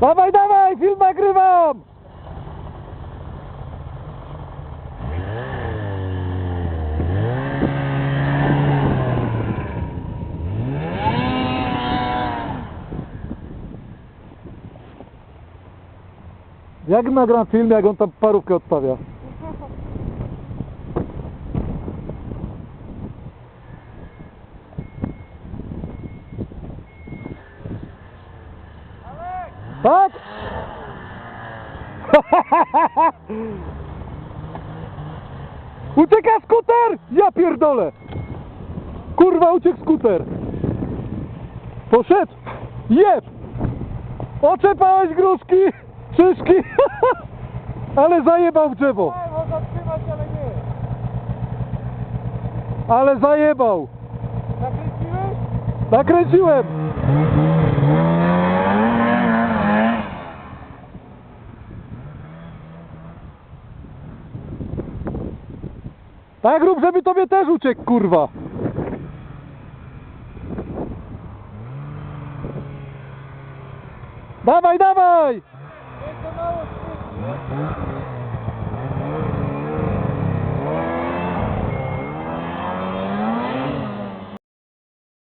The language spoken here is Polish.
Dawaj, dawaj, film nagrywam! Jak nagram film, jak on tam parówkę odstawia? Tak? Ucieka skuter! Ja pierdolę! Kurwa, uciekł skuter! Poszedł! Jeb! Oczepałeś gruszki! Szyszki! Ale zajebał w drzewo! Ale zajebał! Nakręciłeś? Nakręciłem! Tak rób, żeby tobie też uciekł, kurwa! Dawaj, dawaj!